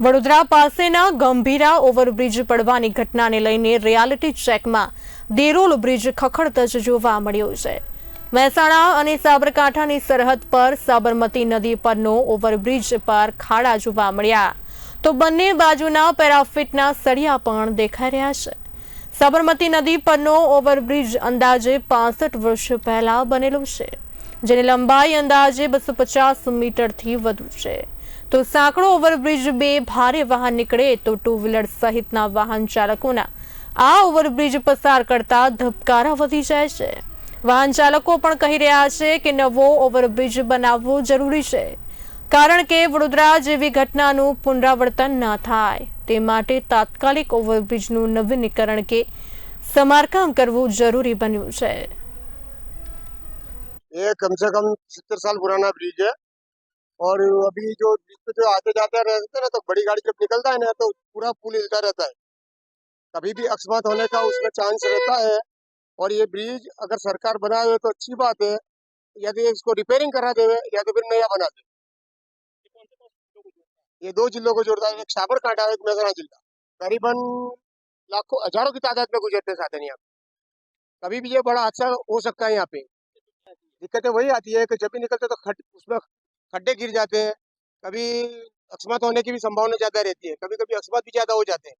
વડોદરા પાસેના ગંભીરા ઓવરબ્રિજ પડવાની ઘટનાને લઈને રિયાલિટી ચેકમાં દેરોલ બ્રિજ ખખડતજ જોવા મળ્યો છે. મહેસાણા અને સાબરકાંઠાની સરહદ પર સાબરમતી નદી પરનો ઓવરબ્રિજ પર ખાડા જોવા મળ્યા. તો બંને બાજુના પેરાફિટના સળિયા પણ દેખાઈ રહ્યા છે. સાબરમતી નદી પરનો ઓવરબ્રિજ અંદાજે પાસઠ વર્ષ પહેલા બનેલો છે, જેની લંબાઈ અંદાજે બસો પચાસ મીટરથી વધુ છે. તો સાંકડો ઓવરબ્રિજ બે ભારે વાહન નીકળે તો ટુ વ્હીલર સહિતના વાહન ચાલકોના આ ઓવરબ્રિજ પસાર કરતા ધબકારા વધી જાય છે વાહન ચાલકો પણ કહી રહ્યા છે કે નવો ઓવરબ્રિજ બનાવવો જરૂરી છે કારણ કે વડોદરા જેવી ઘટનાનું પુનરાવર્તન ન થાય તે માટે તાત્કાલિક ઓવરબ્રિજનું નવીનીકરણ કે સમારકામ કરવું જરૂરી બન્યું છે ये कम से कम सत्तर साल पुराना ब्रिज है और अभी जो जो आते जाते रहते हैं ना तो बड़ी गाड़ी जब निकलता है ना तो पूरा पुल हिलता रहता है। कभी भी अकस्मात होने का उसमें चांस रहता है। और ये ब्रिज अगर सरकार बनाए तो अच्छी बात है। यदि इसको रिपेयरिंग करा देवे, या तो फिर नया बना दे ये दो जिलों को जोड़ता है, एक साबरकांठा और एक मेहसाणा जिला। करीबन लाखों, हज़ारों की तादाद में गुजरते साधन यहाँ पे। कभी भी ये बड़ा हादसा हो सकता है यहाँ पे। दिक्कतें वही आती है कि जब भी निकलते तो खड उसमें खड्डे गिर जाते हैं कभी अकस्मात होने की भी संभावना ज्यादा रहती है कभी कभी अकस्मात भी ज्यादा हो जाते हैं